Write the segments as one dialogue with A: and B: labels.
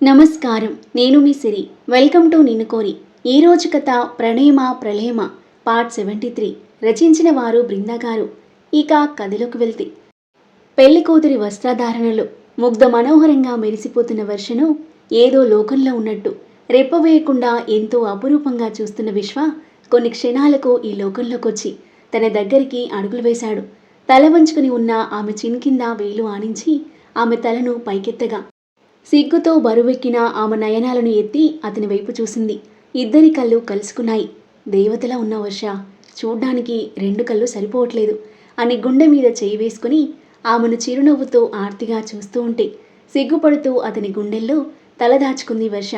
A: నమస్కారం. నేను మీ సిరి. Welcome to నిన్ను కోరి. ఈ రోజు కథ ప్రణేమ ప్రళేమ పార్ట్ సెవెంటీ త్రీ. రచించిన వారు బృందా గారు. ఇక కథలోకి వెళ్తే. పెళ్ళి కూతురి వస్త్రధారణలో ముగ్ధ మనోహరంగా మెరిసిపోతున్న వర్షను ఏదో లోకంలో ఉన్నట్టు రెప్పవేయకుండా ఎంతో అపురూపంగా చూస్తున్న విశ్వ కొన్ని క్షణాలకు ఈ లోకంలోకొచ్చి తన దగ్గరికి అడుగులు వేశాడు. తల వంచుకుని ఉన్న ఆమె చిన్ కింద వేలు ఆనించి ఆమె తలను పైకెత్తగా సిగ్గుతో బరువెక్కిన ఆమె నయనాలను ఎత్తి అతని వైపు చూసింది. ఇద్దరి కళ్ళు కలుసుకున్నాయి. దేవతలా ఉన్న వర్ష చూడ్డానికి రెండు కళ్ళు సరిపోవట్లేదు. అని గుండె మీద చేయి వేసుకుని ఆమెను చిరునవ్వుతో ఆర్తిగా చూస్తూ ఉంటే సిగ్గుపడుతూ అతని గుండెల్లో తలదాచుకుంది వర్ష.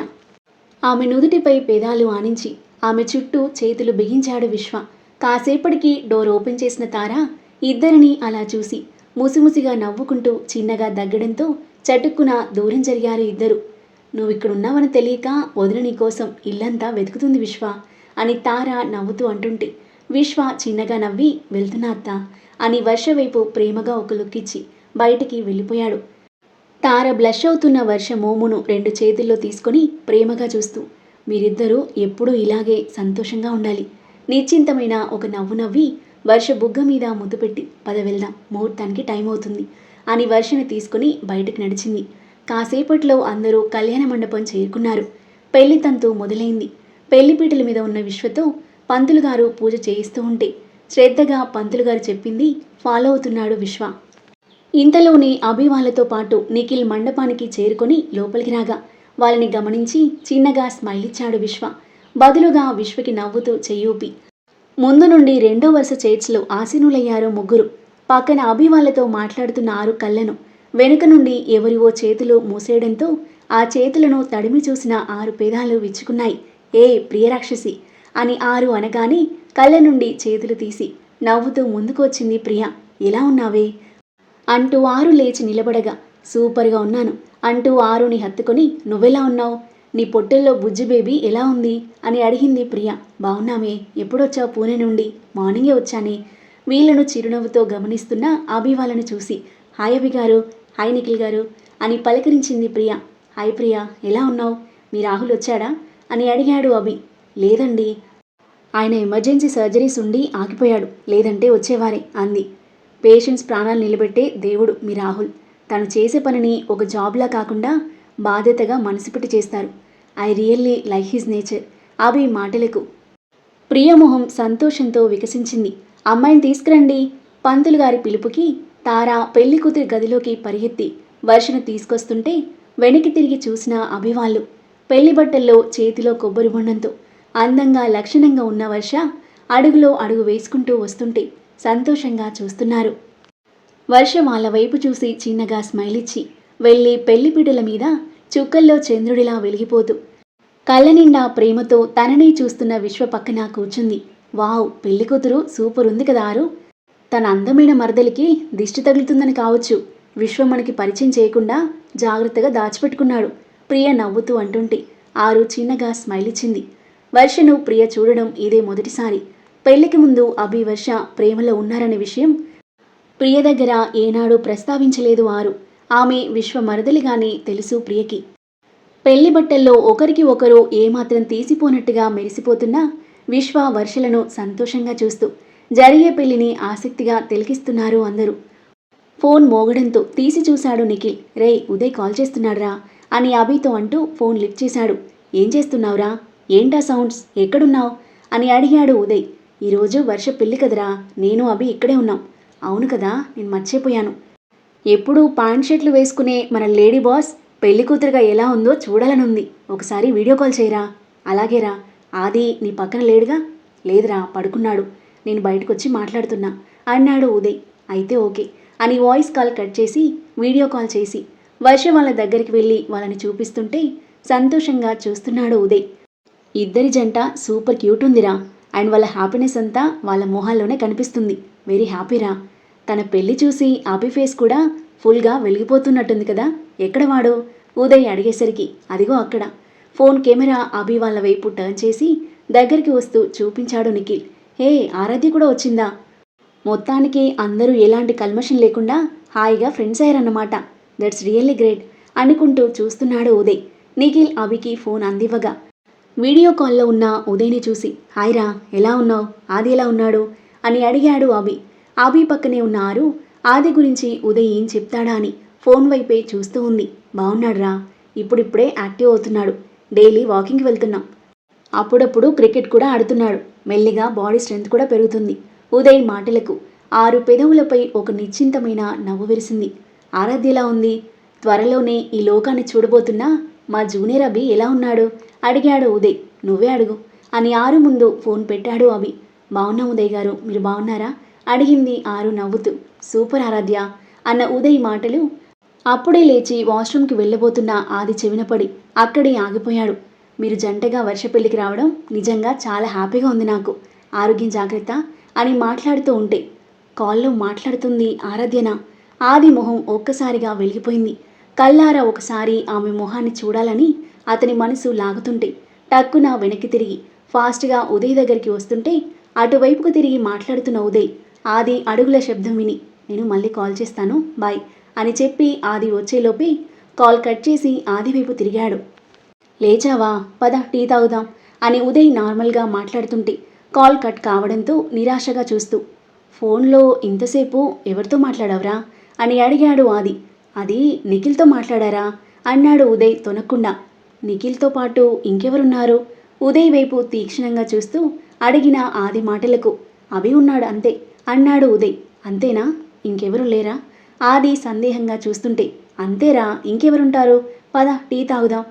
A: ఆమె నుదుటిపై పేదాలు ఆనించి ఆమె చుట్టూ చేతులు బిగించాడు విశ్వ. కాసేపటికి డోర్ ఓపెన్ చేసిన తార ఇద్దరిని అలా చూసి ముసిముసిగా నవ్వుకుంటూ చిన్నగా దగ్గడంతో చటుక్కున దూరం జరిగారు ఇద్దరు. నువ్విక్కడున్నావని తెలియక వదిన నీకోసం ఇల్లంతా వెతుకుతుంది విశ్వ అని తార నవ్వుతూ అంటుంటే. విశ్వ చిన్నగా నవ్వి వెళ్తున్నా అత్త అని వర్ష వైపు ప్రేమగా ఒక లుక్కిచ్చి బయటికి వెళ్ళిపోయాడు. తార బ్లష్ అవుతున్న వర్ష మోమును రెండు చేతుల్లో తీసుకొని ప్రేమగా చూస్తూ మీరిద్దరూ ఎప్పుడూ ఇలాగే సంతోషంగా ఉండాలి. నిశ్చింతమైన ఒక నవ్వు నవ్వి వర్ష బుగ్గ మీద ముద్దు పెట్టి పద వెళ్దాం ముహూర్తానికి టైం అవుతుంది అని వర్షిని తీసుకుని బయటకు నడిచింది. కాసేపట్లో అందరూ కళ్యాణ మండపం చేరుకున్నారు. పెళ్ళి తంతు మొదలైంది. పెళ్ళిపీటల మీద ఉన్న విశ్వతో పంతులు గారు పూజ చేయిస్తూ ఉంటే శ్రద్ధగా పంతులు గారు చెప్పింది ఫాలో అవుతున్నాడు విశ్వ. ఇంతలోనే అభి పాటు నిఖిల్ మండపానికి చేరుకొని లోపలికి రాగా వాళ్ళని గమనించి చిన్నగా స్మైల్ ఇచ్చాడు విశ్వ. బదులుగా విశ్వకి నవ్వుతూ చెయ్యూపి. ముందు నుండి రెండో వరుస చైర్స్లో ఆసీనులయ్యారు ముగ్గురు. పక్కన అభి వాళ్ళతో మాట్లాడుతున్న ఆరు కళ్ళను వెనుక నుండి ఎవరివో చేతులు మూసేయడంతో ఆ చేతులను తడిమి చూసిన ఆరు పేదాలు విచ్చుకున్నాయి. ఏ ప్రియరాక్షసి! అని ఆరు అనగానే కళ్ళ నుండి చేతులు తీసి నవ్వుతూ ముందుకు వచ్చింది ప్రియ. ఎలా ఉన్నావే అంటూ ఆరు లేచి నిలబడగా సూపర్గా ఉన్నాను అంటూ ఆరుని హత్తుకొని నువ్వెలా ఉన్నావు? నీ పొట్టెల్లో బుజ్జి బేబీ ఎలా ఉంది అని అడిగింది ప్రియ. బాగున్నామే. ఎప్పుడొచ్చావు పూణె నుండి? మార్నింగే వచ్చానే. వీళ్ళను చిరునవ్వుతో గమనిస్తున్న అభి వాళ్ళని చూసి హాయ్ అభి గారు హాయ్ నిఖిల్ గారు అని పలకరించింది ప్రియ. హాయ్ ప్రియ ఎలా ఉన్నావు? మీ రాహుల్ వచ్చాడా? అని అడిగాడు అభి. లేదండి. ఆయన ఎమర్జెన్సీ సర్జరీస్ ఉండి ఆగిపోయాడు. లేదంటే వచ్చేవారే అంది. పేషెంట్స్ ప్రాణాలు నిలబెట్టే దేవుడు మీ రాహుల్. తను చేసే పనిని ఒక జాబ్లా కాకుండా బాధ్యతగా మనసుపెట్టి చేస్తారు. I really like his nature Abhi మాటలకు. ప్రియమోహం సంతోషంతో వికసించింది. అమ్మాయిని తీసుకురండి. పంతులు గారి పిలుపుకి తార పెళ్ళి కూతురి గదిలోకి పరిగెత్తి వర్షను తీసుకొస్తుంటే వెనక్కి తిరిగి చూసిన అభివాళ్ళు పెళ్ళి బట్టల్లో చేతిలో కొబ్బరి బొండంతో అందంగా లక్షణంగా ఉన్న వర్ష అడుగులో అడుగు వేసుకుంటూ వస్తుంటే సంతోషంగా చూస్తున్నారు. వర్ష వాళ్ళ వైపు చూసి చిన్నగా స్మైల్ ఇచ్చి వెళ్ళి పెళ్ళిపీటల మీద చుక్కల్లో చంద్రుడిలా వెలిగిపోతూ కళ్ళ నిండా ప్రేమతో తనని చూస్తున్న విశ్వ పక్కన కూర్చుంది. వావ్ పెళ్ళి కూతురు సూపర్ ఉంది కదా ఆరు. తన అందమైన మరదలికి దిష్టి తగులుతుందని కావచ్చు. విశ్వం మనకి పరిచయం చేయకుండా జాగ్రత్తగా దాచిపెట్టుకున్నాడు. ప్రియ నవ్వుతూ అంటుంటే ఆరు చిన్నగా స్మైల్ ఇచ్చింది. వర్షను ప్రియ చూడడం ఇదే మొదటిసారి. పెళ్ళికి ముందు అభి వర్ష ప్రేమలో ఉన్నారనే విషయం ప్రియ దగ్గర ఏనాడు ప్రస్తావించలేదు ఆరు. ఆమె విశ్వ మరదలిగానే తెలుసు ప్రియకి. పెళ్ళి బట్టల్లో ఒకరికి ఒకరు ఏమాత్రం తీసిపోనట్టుగా మెరిసిపోతున్నా విశ్వ వర్షలను సంతోషంగా చూస్తూ జరిగే పెళ్ళిని ఆసక్తిగా తిలకిస్తున్నారు అందరూ. ఫోన్ మోగడంతో తీసి చూశాడు నిఖిల్. రే ఉదయ్ కాల్ చేస్తున్నాడురా అని అభితో అంటూ ఫోన్ లిఫ్ట్ చేశాడు. ఏం చేస్తున్నావురా? ఏంటా సౌండ్స్? ఎక్కడున్నావు? అని అడిగాడు ఉదయ్. ఈరోజు వర్ష పెళ్ళి కదరా. నేను అభి ఇక్కడే ఉన్నాం. అవును కదా నేను మర్చిపోయాను. ఎప్పుడు పాంట్ షర్ట్లు వేసుకునే మన లేడీ బాస్ పెళ్ళి కూతురుగా ఎలా ఉందో చూడాలనుంది. ఒకసారి వీడియో కాల్ చేయరా? అలాగేరా. ఆది నీ పక్కన లేడుగా? లేదురా పడుకున్నాడు. నేను బయటకు వచ్చి మాట్లాడుతున్నా. అన్నాడు ఉదయ్. అయితే ఓకే అని వాయిస్ కాల్ కట్ చేసి వీడియో కాల్ చేసి వర్ష వాళ్ళ దగ్గరికి వెళ్ళి వాళ్ళని చూపిస్తుంటే సంతోషంగా చూస్తున్నాడు ఉదయ్. ఇద్దరి జంట సూపర్ క్యూట్ ఉందిరా. అండ్ వాళ్ళ హ్యాపీనెస్ అంతా వాళ్ళ మొహాల్లోనే కనిపిస్తుంది. వెరీ హ్యాపీరా. తన పెళ్ళి చూసి అభి ఫేస్ కూడా ఫుల్గా వెలిగిపోతున్నట్టుంది కదా. ఎక్కడ వాడు? ఉదయ్ అడిగేసరికి. అదిగో అక్కడ. ఫోన్ కెమెరా అభి వాళ్ళ వైపు టర్న్ చేసి దగ్గరికి వస్తూ చూపించాడు నిఖిల్. హే ఆరాధ్య కూడా వచ్చిందా? మొత్తానికి అందరూ ఎలాంటి కల్మషన్ లేకుండా హాయిగా ఫ్రెండ్స్ అయ్యారన్నమాట. దట్స్ రియల్లీ గ్రేట్ అనుకుంటూ చూస్తున్నాడు ఉదయ్. నిఖిల్ అభికి ఫోన్ అందివ్వగా. వీడియో కాల్లో ఉన్న ఉదయ్ని చూసి హాయ్ రా ఎలా ఉన్నావు? ఆది ఎలా ఉన్నాడు? అని అడిగాడు అభి. అభి పక్కనే ఉన్న ఆరు ఆది గురించి ఉదయ్ ఏం చెప్తాడా? అని ఫోన్ వైపే చూస్తూ ఉంది. బాగున్నాడురా ఇప్పుడిప్పుడే యాక్టివ్ అవుతున్నాడు. డైలీ వాకింగ్కి వెళ్తున్నాం. అప్పుడప్పుడు క్రికెట్ కూడా ఆడుతున్నాడు. మెల్లిగా బాడీ స్ట్రెంగ్త్ కూడా పెరుగుతుంది. ఉదయ్ మాటలకు ఆరు పెదవులపై ఒక నిశ్చింతమైన నవ్వు విరిసింది. ఆరాధ్యలా ఉంది. త్వరలోనే ఈ లోకాన్ని చూడబోతున్నా మా జూనియర్ అభి ఎలా ఉన్నాడు? అడిగాడు ఉదయ్. నువ్వే అడుగు అని ఆరు ముందు ఫోన్ పెట్టాడు అభి. బాగున్నా ఉదయ్ గారు. మీరు బాగున్నారా అడిగింది ఆరు నవ్వుతూ. సూపర్ ఆరాధ్య అన్న ఉదయ్ మాటలు అప్పుడే లేచి వాష్రూమ్కి వెళ్ళబోతున్న ఆది చెవినపడి. అక్కడే ఆగిపోయాడు. మీరు జంటగా వర్ష పెళ్ళికి రావడం నిజంగా చాలా హ్యాపీగా ఉంది నాకు. ఆరోగ్యం జాగ్రత్త అని మాట్లాడుతూ ఉంటే కాల్లో మాట్లాడుతుంది ఆరాధ్యన. ఆది మొహం ఒక్కసారిగా వెలిగిపోయింది. కల్లారా ఒకసారి ఆమె మొహాన్ని చూడాలని అతని మనసు లాగుతుంటే టక్కున వెనక్కి తిరిగి ఫాస్ట్గా ఉదయ్ దగ్గరికి వస్తుంటే అటువైపుకు తిరిగి మాట్లాడుతున్న ఉదయ్ ఆది అడుగుల శబ్దం విని నేను మళ్ళీ కాల్ చేస్తాను బాయ్ అని చెప్పి ఆది వచ్చేలోపే కాల్ కట్ చేసి ఆదివైపు తిరిగాడు. లేచావా? పద టీ తాగుదాం అని ఉదయ్ నార్మల్గా మాట్లాడుతుంటే కాల్ కట్ కావడంతో నిరాశగా చూస్తూ ఫోన్లో ఇంతసేపు ఎవరితో మాట్లాడవరా? అని అడిగాడు ఆది. అది నిఖిల్తో మాట్లాడారా? అన్నాడు ఉదయ్ తొనకుండా నిఖిల్తో పాటు ఇంకెవరున్నారు? ఉదయ్ వైపు తీక్షణంగా చూస్తూ అడిగిన ఆది మాటలకు అవి ఉన్నాడు అంతే అన్నాడు ఉదయ్. అంతేనా? ఇంకెవరు లేరా? ఆది సందేహంగా చూస్తుంటే అంతేరా ఇంకెవరుంటారు? పద టీ తాగుదాం.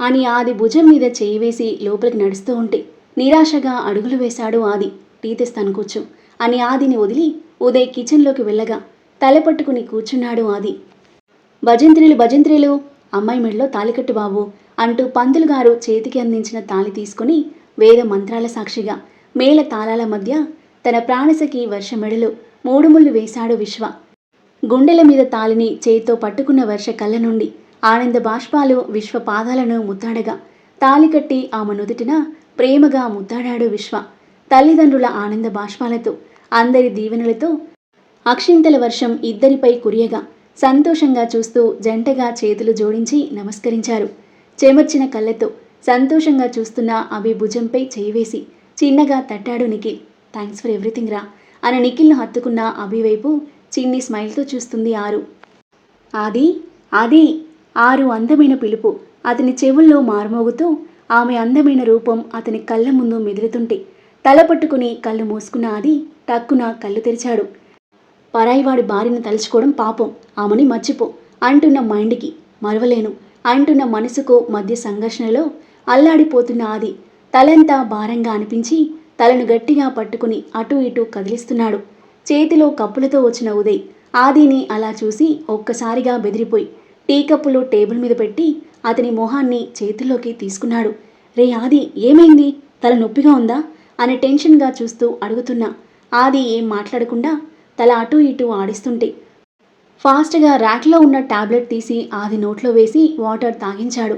A: అని ఆది భుజం మీద చేయి వేసి లోపలికి నడుస్తూ ఉంటే నిరాశగా అడుగులు వేశాడు ఆది. టీ తెస్తాను కూర్చో అని ఆదిని వదిలి ఉదయ్ కిచెన్లోకి వెళ్ళగా తలపట్టుకుని కూర్చున్నాడు ఆది. భజంత్రీలు భజంత్రీలు అమ్మాయి మెడలో తాలికట్టు బాబు అంటూ పంతులు గారు చేతికి అందించిన తాళి తీసుకుని వేద మంత్రాల సాక్షిగా మేళ తాళాల మధ్య తన ప్రాణసకి వర్ష మెడలో మూడు వేశాడు విశ్వ. గుండెల మీద తాలిని చేయితో పట్టుకున్న వర్ష కళ్ళ నుండి ఆనంద బాష్పాలు విశ్వ పాదాలను ముద్దాడగా. తాలి కట్టి ఆమె నుదుటిన ప్రేమగా ముద్దాడాడు విశ్వ. తల్లిదండ్రుల ఆనంద బాష్పాలతో అందరి దీవెనలతో అక్షింతల వర్షం ఇద్దరిపై కురియగా సంతోషంగా చూస్తూ జంటగా చేతులు జోడించి నమస్కరించారు. చెమర్చిన కళ్ళతో సంతోషంగా చూస్తున్న అభి భుజంపై చేయివేసి చిన్నగా తట్టాడు నిఖిల్. థ్యాంక్స్ ఫర్ ఎవ్రీథింగ్ రా అని నిఖిల్ను హత్తుకున్న అభి వైపు చిన్ని స్మైల్తో చూస్తుంది ఆరు. ఆది ఆది ఆరు అందమైన పిలుపు. అతని చెవుల్లో మారుమోగుతూ ఆమె అందమైన రూపం అతని కళ్ళ ముందు మెదులుతుంటే తల పట్టుకుని కళ్ళు మూసుకున్న ఆది టక్కున కళ్ళు తెరిచాడు. పరాయివాడి భార్యను తలుచుకోవడం పాపం. ఆమెని మర్చిపో అంటున్న మైండ్కి మరవలేను. అంటున్న మనసుకు మధ్య సంఘర్షణలో అల్లాడిపోతున్న ఆది తలంతా భారంగా అనిపించి తలను గట్టిగా పట్టుకుని అటు ఇటు కదిలిస్తున్నాడు. చేతిలో కప్పులతో వచ్చిన ఉదయ్. ఆదిని అలా చూసి ఒక్కసారిగా బెదిరిపోయి టీ కప్పులు టేబుల్ మీద పెట్టి అతని మొహాన్ని చేతుల్లోకి తీసుకున్నాడు. రే ఆది ఏమైంది? తల నొప్పిగా ఉందా? అని టెన్షన్గా చూస్తూ అడుగుతున్నా ఆది ఏం మాట్లాడకుండా తల అటూ ఇటూ ఆడిస్తుంటే ఫాస్ట్గా ర్యాక్లో ఉన్న టాబ్లెట్ తీసి ఆది నోట్లో వేసి వాటర్ తాగించాడు.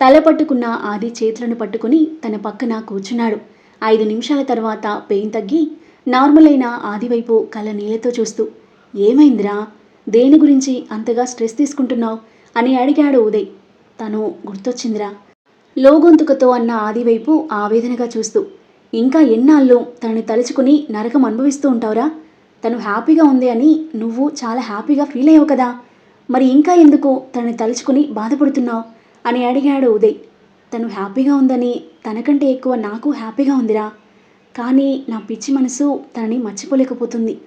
A: తల పట్టుకున్న ఆది చేతులను పట్టుకుని తన పక్కన కూర్చున్నాడు. ఐదు నిమిషాల తర్వాత పెయిన్ తగ్గి నార్మల్ అయిన ఆదివైపు కళ్ళ నీళ్ళతో చూస్తూ ఏమైందిరా? దేని గురించి అంతగా స్ట్రెస్ తీసుకుంటున్నావు? అని అడిగాడు ఉదయ్. తను గుర్తొచ్చిందిరా. లోగొంతుకతో అన్న ఆదివైపు ఆవేదనగా చూస్తూ ఇంకా ఎన్నాళ్ళు తనని తలుచుకుని నరకం అనుభవిస్తూ ఉంటావురా? తను హ్యాపీగా ఉంది అని నువ్వు చాలా హ్యాపీగా ఫీల్ అయ్యావు కదా? మరి ఇంకా ఎందుకు తనని తలుచుకుని బాధపడుతున్నావు? అని అడిగాడు ఉదయ్. తను హ్యాపీగా ఉందని తనకంటే ఎక్కువ నాకు హ్యాపీగా ఉందిరా. కానీ నా పిచ్చి మనసు తనని మర్చిపోలేకపోతుంది.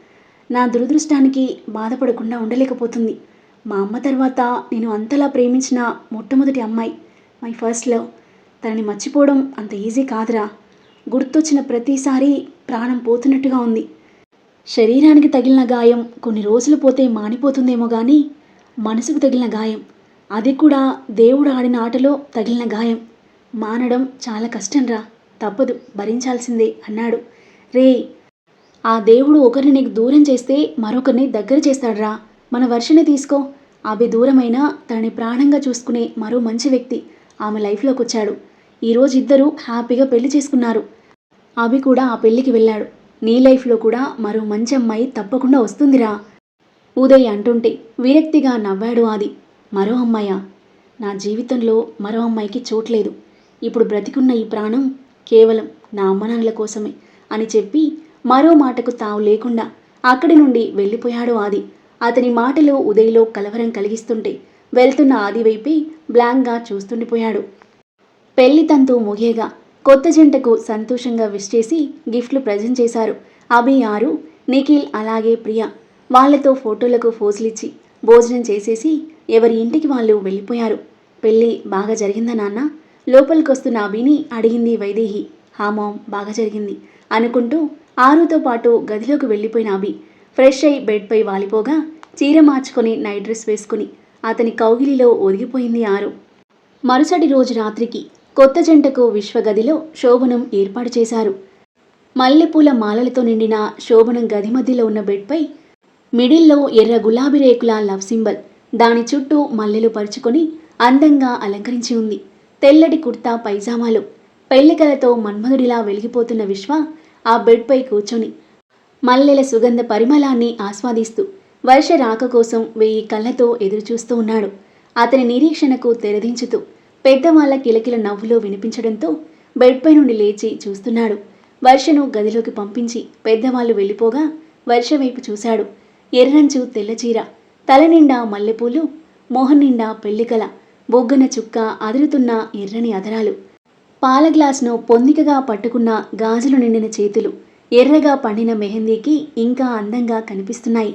A: నా దురదృష్టానికి బాధపడకుండా ఉండలేకపోతుంది. మా అమ్మ తర్వాత నేను అంతలా ప్రేమించిన మొట్టమొదటి అమ్మాయి మై ఫస్ట్ లవ్. తనని మర్చిపోవడం అంత ఈజీ కాదురా. గుర్తొచ్చిన ప్రతిసారి ప్రాణం పోతున్నట్టుగా ఉంది. శరీరానికి తగిలిన గాయం కొన్ని రోజులు పోతే మానిపోతుందేమో కానీ మనసుకు తగిలిన గాయం. అది కూడా దేవుడు ఆడిన ఆటలో తగిలిన గాయం. మానడం చాలా కష్టంరా. తప్పదు భరించాల్సిందే అన్నాడు. రే ఆ దేవుడు ఒకరిని నీకు దూరం చేస్తే మరొకరిని దగ్గర చేస్తాడురా. మన వర్షని తీసుకో. అవి దూరమైనా తనని ప్రాణంగా చూసుకునే మరో మంచి వ్యక్తి ఆమె లైఫ్లోకి వచ్చాడు. ఈరోజు ఇద్దరు హ్యాపీగా పెళ్ళి చేసుకున్నారు. అభి కూడా ఆ పెళ్ళికి వెళ్ళాడు. నీ లైఫ్లో కూడా మరో మంచి అమ్మాయి తప్పకుండా వస్తుందిరా. ఉదయ్ అంటుంటే విరక్తిగా నవ్వాడు ఆది. మరో అమ్మాయ? నా జీవితంలో మరో అమ్మాయికి చోట్లేదు ఇప్పుడు బ్రతికున్న ఈ ప్రాణం కేవలం నా అమ్మనాన్నల కోసమే అని చెప్పి మరో మాటకు తావు లేకుండా అక్కడి నుండి వెళ్ళిపోయాడు ఆది. అతని మాటలు ఉదయ్లో కలవరం కలిగిస్తుంటే వెళ్తున్న ఆది వైపే బ్లాంక్గా చూస్తుండిపోయాడు. పెళ్ళి తంతు ముగియగా కొత్త జంటకు సంతోషంగా విష్ చేసి గిఫ్ట్లు ప్రజెంట్ చేశారు. అభి ఆరు నిఖిల్ అలాగే ప్రియ వాళ్ళతో ఫోటోలకు ఫోజులిచ్చి భోజనం చేసేసి ఎవరి ఇంటికి వాళ్ళు వెళ్ళిపోయారు. పెళ్ళి బాగా జరిగిందా నాన్న? లోపలికొస్తున్న అభిని అడిగింది వైదేహి. హామోం బాగా జరిగింది అనుకుంటూ ఆరుతో పాటు గదిలోకి వెళ్ళిపోయిన అభి ఫ్రెష్ అయి బెడ్పై వాలిపోగా చీర మార్చుకొని నైట్ డ్రెస్ వేసుకుని అతని కౌగిలిలో ఒదిగిపోయింది ఆరు. మరుసటి రోజు రాత్రికి కొత్త జంటకు విశ్వగదిలో శోభనం ఏర్పాటు చేశారు. మల్లెపూల మాలలతో నిండిన శోభనం గది మధ్యలో ఉన్న బెడ్పై మిడిల్లో ఎర్ర గులాబీ రేకుల లవ్ సింబల్ దాని చుట్టూ మల్లెలు పరుచుకొని అందంగా అలంకరించి ఉంది. తెల్లటి కుర్తా పైజామాలు. పెళ్ళికలతో మన్మధుడిలా వెలిగిపోతున్న విశ్వ ఆ బెడ్పై కూర్చొని మల్లెల సుగంధ పరిమళాన్ని ఆస్వాదిస్తూ వర్ష రాక కోసం వెయ్యి కళ్ళతో ఎదురుచూస్తూ ఉన్నాడు. అతని నిరీక్షణకు తెరదించుతూ పెద్దవాళ్ళ కిలకిల నవ్వులో వినిపించడంతో బెడ్పై నుండి లేచి చూస్తున్నాడు. వర్షను గదిలోకి పంపించి పెద్దవాళ్ళు వెళ్ళిపోగా వర్ష వైపు చూశాడు. ఎర్రంచు తెల్లచీర తల నిండా మల్లెపూలు మోహన్ నిండా పెళ్ళికల బొగ్గన చుక్క అదురుతున్న ఎర్రని అదరాలు. పాల గ్లాస్ను పొందికగా పట్టుకున్న గాజులు నిండిన చేతులు. ఎర్రగా పండిన మెహందీకి ఇంకా అందంగా కనిపిస్తున్నాయి.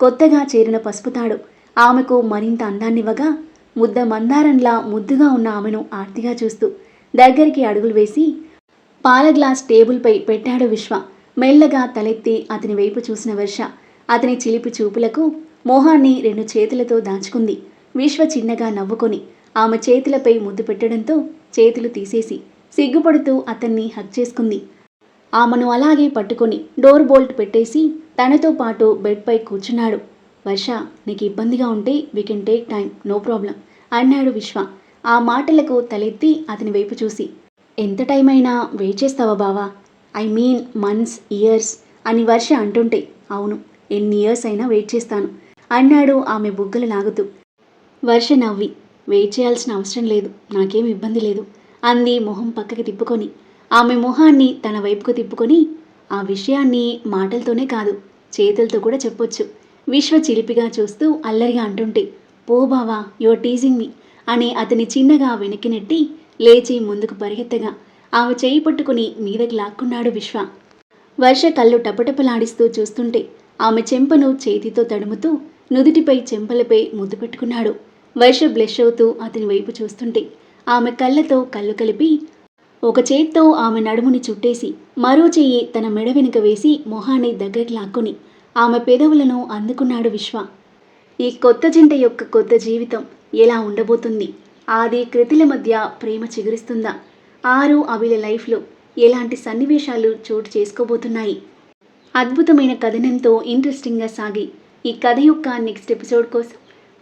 A: కొత్తగా చేరిన పసుపుతాడు ఆమెకు మరింత అందాన్నివ్వగా ముద్ద మందారంలా ముద్దుగా ఉన్న ఆమెను ఆర్తిగా చూస్తూ దగ్గరికి అడుగులు వేసి పాల గ్లాస్ టేబుల్పై పెట్టాడు విశ్వ. మెల్లగా తలెత్తి అతని వైపు చూసిన వర్ష. అతని చిలిపి చూపులకు మోహాన్ని రెండు చేతులతో దాచుకుంది. విశ్వ చిన్నగా నవ్వుకొని ఆమె చేతులపై ముద్దు పెట్టడంతో చేతులు తీసేసి సిగ్గుపడుతూ అతన్ని హక్ చేసుకుంది. ఆమెను అలాగే పట్టుకొని డోర్ బోల్ట్ పెట్టేసి తనతో పాటు బెడ్పై కూర్చున్నాడు. వర్ష నీకు ఇబ్బందిగా ఉంటే we can take time no problem అన్నాడు విశ్వ. ఆ మాటలకు తలెత్తి అతని వైపు చూసి. ఎంత టైం అయినా వెయిట్ చేస్తావా బావా? ఐ మీన్ మంత్స్ ఇయర్స్ అని వర్ష అంటుంటే. అవును ఎన్ని ఇయర్స్ అయినా వెయిట్ చేస్తాను అన్నాడు ఆమె బుగ్గలు లాగుతూ. వర్ష నవ్వి. వెయిట్ చేయాల్సిన అవసరం లేదు. నాకేం ఇబ్బంది లేదు. అంది మొహం పక్కకి తిప్పుకొని. ఆమె మొహాన్ని తన వైపుకు తిప్పుకొని. ఆ విషయాన్ని మాటలతోనే కాదు చేతులతో కూడా చెప్పొచ్చు. విశ్వ చిలిపిగా చూస్తూ అల్లరిగా అంటుంటే పో బావా యువర్ టీజింగ్ మీ అని అతని చిన్నగా వెనక్కి నెట్టి లేచి ముందుకు పరిగెత్తగా ఆమె చేయి పట్టుకుని మీదకి లాక్కున్నాడు విశ్వ. వర్ష కళ్ళు టపటపలాడిస్తూ చూస్తుంటే ఆమె చెంపను చేతితో తడుముతూ నుదుటిపై చెంపలపై ముద్దు పెట్టుకున్నాడు. వర్ష బ్లెష్ అవుతూ అతని వైపు చూస్తుంటే ఆమె కళ్ళతో కళ్ళు కలిపి ఒక చేత్తో ఆమె నడుముని చుట్టేసి మరో చెయ్యి తన మెడ వెనుక వేసి మొహాన్ని దగ్గరికి లాక్కుని ఆమె పెదవులను అందుకున్నాడు విశ్వ. ఈ కొత్త జంట యొక్క కొత్త జీవితం ఎలా ఉండబోతుంది? ఆది కృతుల మధ్య ప్రేమ చిగురిస్తుందా? ఆరు అవిల లైఫ్లో ఎలాంటి సన్నివేశాలు చోటు చేసుకోబోతున్నాయి? అద్భుతమైన కథనంతో ఇంట్రెస్టింగ్గా సాగి ఈ కథ యొక్క నెక్స్ట్ ఎపిసోడ్ కోసం